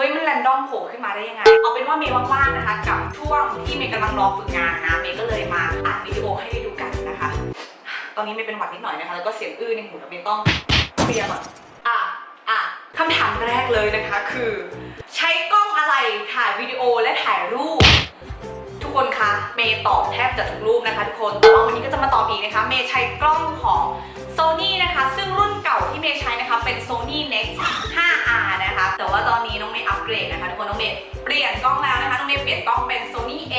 เฮ้ยมันรนดอมโผล่ขึ้นมาได้ยังไง เอาเป็นว่าเมย์ว่างๆนะคะ กับช่วงที่เมย์กำลังรอฝึกงานนะ เมย์ก็เลยมาอัดวิดีโอให้ได้ดูกันนะคะ ตอนนี้เมย์เป็นหวัดนิดหน่อยนะคะ แล้วก็เสียงอื้อในหูแล้วเมย์ต้องเคลียร์ก่อนอะอะคำถามแรกเลยนะคะคือ ใช้กล้องอะไรถ่ายวิดีโอและถ่ายรูปทุกคนคะเมย์ตอบแทบจะทุกรูปนะคะทุกคนแต่ว่าวันนี้ก็จะมาตอบอีกนะคะ เมย์ใช้กล้องของ Sony นะคะ ซึ่งรุ่นเก่าที่เมย์ใช้นะคะเป็น Sony Nex 5R นะคะแต่ ว่าตอนนี้น้องเมย์อัปเกรดนะคะทุกคนน้องเมย์เปลี่ยนกล้องแล้วนะคะน้องเมย์เปลี่ยนกล้องเป็น Sony A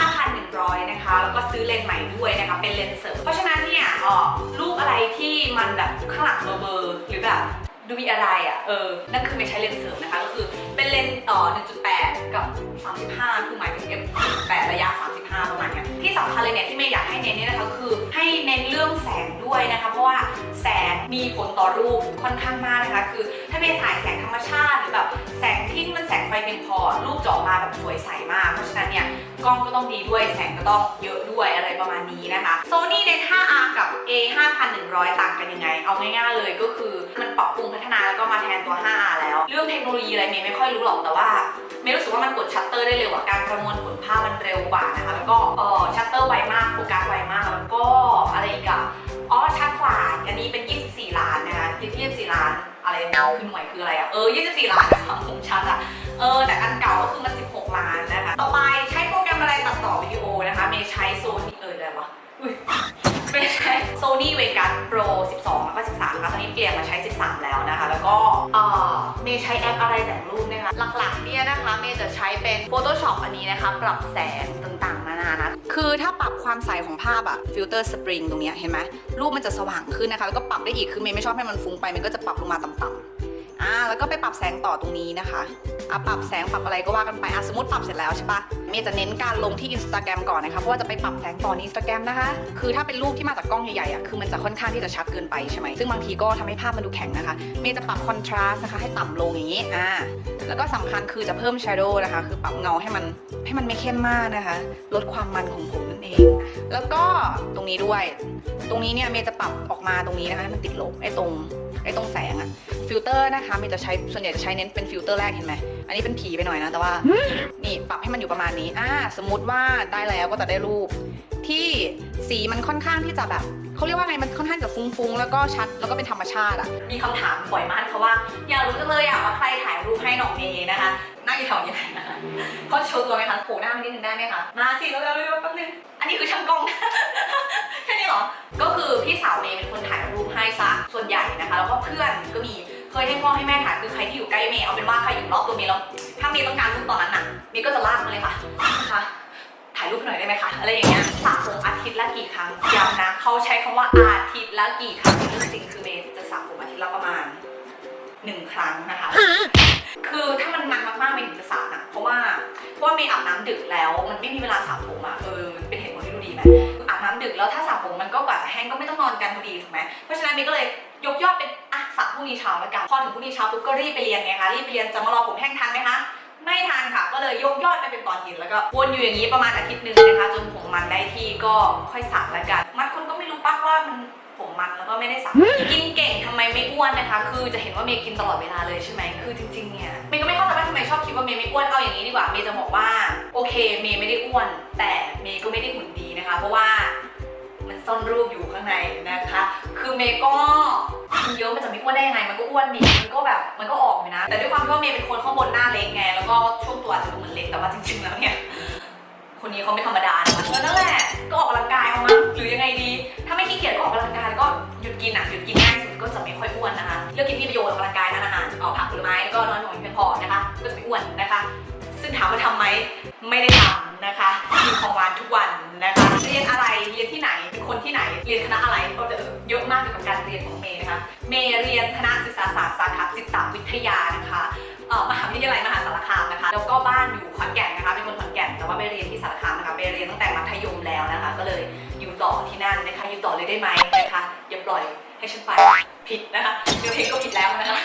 5100 นะคะ แล้วก็ซื้อเลนส์ใหม่ด้วยนะคะ เป็นเลนส์เสริม เพราะฉะนั้นเนี่ยออรูปอะไรที่มันแบบข้างหลังเบลอๆหรือแบบดูมีอะไรอะ เออ นั่นคือเมย์ใช้เลนส์เสริมนะคะ ก็คือเป็นเลนส์เอ่อ 1.8 กับ 35 คือหมายถึง f 1.8ระยะ 35 ประมาณเนี้ยที่สำคัญเลยเนี่ยที่เมย์อยาก แสงด้วยนะคะ เพราะว่าแสงมีผลต่อรูปค่อนข้างมากนะคะ คือถ้าเมย์ถ่ายแสงธรรมชาติหรือแบบแสงที่มันแสงไฟเพียงพอรูปจะออกมาแบบสวยใสมาก เพราะฉะนั้นเนี่ยกล้องก็ต้องดีด้วยแสงก็ต้องเยอะด้วยอะไรประมาณนี้นะคะ Sony Net 5R กับ A 5100 ต่างกันยังไง เอาง่ายๆเลยก็คือมันปรับปรุงพัฒนาแล้วก็มาแทนตัว 5R แล้ว เรื่องเทคโนโลยีอะไรเมย์ไม่ค่อยรู้หรอกแต่ว่าเมย์รู้สึกว่ามันกดชัตเตอร์ได้เร็วกว่าการประมวลผลภาพมันเร็วกว่านะคะแล้วก็เออชัตเตอร์ไวมากโฟกัสไว คือหน่วยคืออะไรอะเออ 24 ล้านความคมชัดอะเออ แต่อันเก่าก็คือมัน 16 ล้านนะคะ ต่อไปใช้โปรแกรมอะไรตัดต่อวิดีโอนะคะ เมย์ใช้โซนี่เอออะไรวะอุ้ยเมย์ใช้ Sony Vegas Pro 12 แล้วก็ 13นะคะตอนนี้เปลี่ยนมาใช้ 13 แล้วนะคะ เมย์ใช้แอปอะไรแต่งรูปนะคะ หลักๆเนี่ยนะคะเมย์จะใช้เป็น Photoshop อันนี้นะคะ ปรับแสงต่างๆ นานานะ คือถ้าปรับความใสของภาพอะฟิลเตอร์สปริงตรงเนี้ยเห็นไหมรูปมันจะสว่างขึ้นนะคะ แล้วก็ปรับได้อีกคือเมย์ไม่ชอบให้มันฟุ้งไปเมย์ก็จะปรับลงมาต่ำๆ อ่าแล้วก็ไปปรับแสงต่อตรงนี้นะคะอะปรับแสงปรับอะไรก็ว่ากันไปอะสมมติปรับเสร็จแล้วใช่ปะเมย์จะเน้นการลงที่ Instagram ก่อนนะคะเพราะว่าจะไปปรับแสงต่อใน Instagram นะคะ คือถ้าเป็นรูปที่มาจากกล้องใหญ่ๆอะคือมันจะค่อนข้างที่จะชัดเกินไปใช่ไหมซึ่งบางทีก็ทำให้ภาพมันดูแข็งนะคะ เมย์จะปรับคอนทราสต์นะคะให้ต่ำลงอย่างนี้อ่าแล้วก็สำคัญคือจะเพิ่ม shadow นะคะคือปรับเงาให้มันให้มันไม่เข้มมากนะคะ ลดความมันของผมนั่นเอง แล้วก็ตรงนี้ด้วย ตรงนี้เนี่ยเมย์จะปรับออกมาตรงนี้นะคะให้มันติดลบไอ้ตรงไอ้ตรงแสงอะ ฟิลเตอร์นะคะเมย์จะใช้ส่วนใหญ่จะใช้เน้นเป็นฟิลเตอร์แรกเห็นไหมอันนี้เป็นผีไปหน่อยนะ แต่ว่านี่ปรับให้มันอยู่ประมาณนี้อ่าสมมุติว่าได้แล้วก็จะได้รูป ที่สีมันค่อนข้างที่จะแบบเขาเรียกว่าไงมันค่อนข้างจะฟุ้งๆ แล้วก็ชัดแล้วก็เป็นธรรมชาติอะมีคำถามบ่อยมากเขาว่า อยากรู้จังเลยอะว่าใครถ่ายรูปให้น้องเมย์นะคะนั่งอยู่แถวนี้ไหนนะคะเขาโชว์ตัวไหมคะโผล่หน้ามานิดนึงได้ไหมคะมาสิเร็วๆเร็วๆแป๊บนึงอันนี้คือช่างกล้องแค่นี้เหรอก็คือพี่สาวเมย์เป็นคนถ่ายรูปให้ซะส่วนใหญ่นะคะ แล้วก็เพื่อนก็มี เคยให้พ่อให้แม่ถ่ายคือใครที่อยู่ใกล้เมย์เอาเป็นว่าใครอยู่รอบตัวเมย์แล้วถ้าเมย์ต้องการรูปตอนนั้นน่ะเมย์ก็จะลากมาเลยค่ะนะคะถ่ายรูปหน่อยได้ไหมคะอะไรอย่างเงี้ยสระผมอาทิตย์ละกี่ครั้งย้ำนะเขาใช้คำว่าอาทิตย์ละกี่ครั้งจริงๆคือเมย์จะสระผมอาทิตย์ละประมาณหนึ่งครั้งนะคะ คือถ้ามันมันมากๆเมย์ถึงจะสระนะเพราะว่าเพราะว่าเมย์อาบน้ำดึกแล้วมันไม่มีเวลาสระผมอะเออเป็นเหตุผลที่ดูดีไหมอาบน้ำดึกแล้วถ้าสระผมมันก็กว่าจะแห้งก็ไม่ต้องนอนกันพอดีถูกไหมเพราะฉะนั้นเมย์ก็เลยยกยอดเป็น พรุ่งนี้เช้าแล้วกัน พอถึงพรุ่งนี้เช้าปุ๊บก็รีบไปเรียนไงคะรีบไปเรียนจะมารอผมแห้งทันไหมคะไม่ทันค่ะ ก็เลยยกยอดไปเป็นตอนเย็นแล้วก็วนอยู่อย่างนี้ประมาณอาทิตย์หนึ่งนะคะ จนผมมันได้ที่ก็ค่อยสระแล้วกันมัดคนก็ไม่รู้ปักว่ามันผมมันแล้วก็ไม่ได้สระกินเก่งทำไมไม่อ้วนนะคะ คือจะเห็นว่าเมย์กินตลอดเวลาเลยใช่ไหมคือจริงๆเนี่ยเมย์ก็ไม่เข้าใจว่าทำไมชอบคิดว่าเมย์ไม่อ้วนเอาอย่างนี้ดีกว่าเมย์จะบอกว่าโอเคเมย์ไม่ได้อ้วน แต่เมย์ก็ไม่ได้หุ่นดีนะคะ เพราะว่ามันซ่อนรูปอยู่ข้างในนะคะ คือเมย์ก็ กินเยอะมันจะไม่อ้วนได้ยังไง มันก็อ้วนดีมันก็แบบมันก็ออกอยู่นะ แต่ด้วยความที่ว่าเมย์เป็นคนข้างบนหน้าเล็กไง แล้วก็ช่วงตัวอาจจะดูเหมือนเล็ก แต่ว่าจริงๆแล้วเนี่ย คนนี้เขาไม่ธรรมดานะคะเออนั่นแหละ ก็ออกกำลังกายเอามั้งหรือยังไงดี ถ้าไม่ขี้เกียจก็ออกกำลังกายแล้วก็หยุดกินอะ หยุดกินง่ายสุดก็จะไม่ค่อยอ้วนนะคะ เลือกกินที่ประโยชน์ออกกำลังกายทานอาหารออกผักผลไม้แล้วก็นอนหน่อยเพียงพอนะคะ ก็จะไม่อ้วนนะคะ ซึ่งถามว่าทำไหมไม่ได้ทำนะคะ กินของหวานทุกวันนะคะ เรียนอะไร เรียนที่ไหน เป็นคนที่ไหน เรียนคณะอะไร ย์เมเรียนคณะศึกษาศาสตร์สาขาจิตวิทยานะคะมหาวิทยาลัยมหาสารคามนะคะ แล้วก็บ้านอยู่ขอนแก่นนะคะ เป็นคนขอนแก่น แต่ว่าไปเรียนที่สารคามนะคะ ไปเรียนตั้งแต่มัธยมแล้วนะคะ ก็เลยอยู่ต่อที่นั่นนะคะ อยู่ต่อเลยได้ไหมนะคะ อย่าปล่อยให้ฉันไปผิดนะคะเดี๋ยวเพลงก็ผิดแล้วนะคะ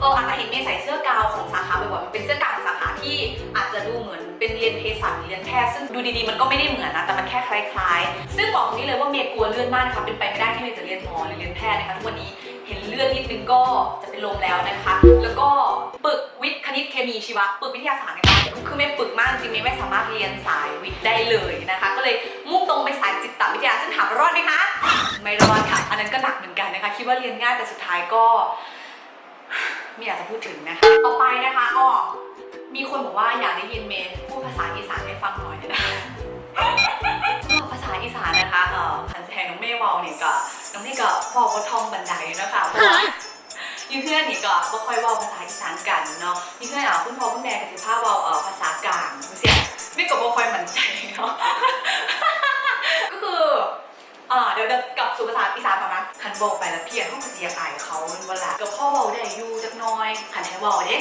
เออาจจะเห็นเมย์ใส่เสื้อกาวของสาขาบ่อยๆมันเป็นเสื้อกาวของสาขาที่อาจจะดูเหมือนเป็นเรียนเภสัชเรียนแพทย์ซึ่งดูดีๆมันก็ไม่ได้เหมือนนะแต่มันแค่คล้ายๆ ซึ่งบอกตรงนี้เลยว่าเมย์กลัวเลื่อนมากนะคะเป็นไปไม่ได้ที่เมย์จะเรียนหมอหรือเรียนแพทย์นะคะทุกวันนี้ เลือดนิดนึงก็จะเป็นลมแล้วนะคะ แล้วก็ปึกวิทย์คณิตเคมีชีวะปึกวิทยาศาสตร์นะคะคือไม่ปึกมากจริงๆไม่สามารถเรียนสายวิทย์ได้เลยนะคะ ก็เลยมุ่งตรงไปสายจิตวิทยาซึ่งถามรอดไหมคะไม่รอดค่ะ อันนั้นก็หนักเหมือนกันนะคะ คิดว่าเรียนง่ายแต่สุดท้ายก็ไม่อยากจะพูดถึงนะคะต่อไปนะคะอ้อมีคนบอกว่าอยากได้ยินเมย์พูดภาษาอีสานให้ฟังหน่อยนะคะสำหรับภาษาอีสานนะคะเอ่อคันแทงน้องเมย์เวาเนี่ยก็ น้องเมย์ก็เวาว่าท่องบันไดนะคะเพราะว่าอยู่เพื่อนนี่ก็บ่ค่อยเวาภาษาอีสานกันเนาะมีเพื่อนอะคุณพ่อคุณแม่กับสิพาเวาเอ่อภาษากลางเสียไม่ก็บ่ค่อยมั่นใจเนาะก็คืออ่าเดี๋ยวเดี๋ยวกลับสู่ภาษาอีสานก่อนนะคันบอกไปแล้วเพียงห้องเสียอายเขาเวลากับพ่อเบาได้อยู่จักหน้อยคันให้เบาเด้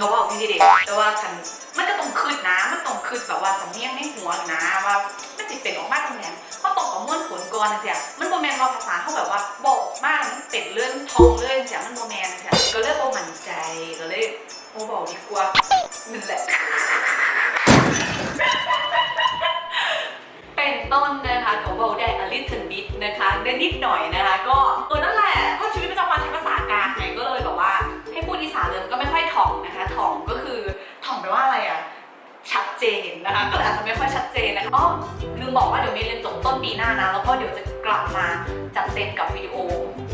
ก็เบาพี่เด็กแต่ว่าคันมันก็ต้องคืดนะมันต้องคืดแบบว่าสำเนียงในหัวนะว่ามัน จิเป็นออกมาจังไหนเขาต้องประมวลผลก่อนะเสียมันโบแมนว่าภาษาเขาแบบว่าบอกมากมันเป็นเรื่องทองเรื่องเสียมันโบแมนเสียก็เลยโบมั่นใจก็เลยโบบอกดีกว่านั่นแหละเป็นต้นนะคะกับเบาได้ a little bit นะคะได้นิดหน่อยนะคะ ก็เออนั่นแหละก็ชีวิตประจำวันใช้ภาษากลางไงก็เลยแบบว่า ให้พูดอีสานเลยก็ไม่ค่อยถ่องนะคะถ่องก็คือถ่องแปลว่าอะไร นะคะ ก็อาจจะไม่ค่อยชัดเจนนะคะอ๋อลืมบอกว่าเดี๋ยวมีเรียนจบต้นปีหน้านะ แล้วก็เดี๋ยวจะกลับมาจัดเต็มกับวิดีโอ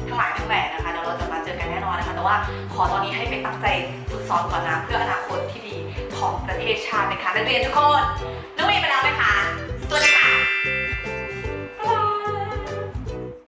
ทั้งหลายทั้งแหล่นะคะ เดี๋ยวเราจะมาเจอกันแน่นอนนะคะ แต่ว่าขอตอนนี้ให้ไปตั้งใจฝึกซ้อมก่อนนะ เพื่ออนาคตที่ดีของประเทศชาตินะคะนักเรียนทุกคนน้องเมย์ไปแล้วไหมคะสวัสดีค่ะ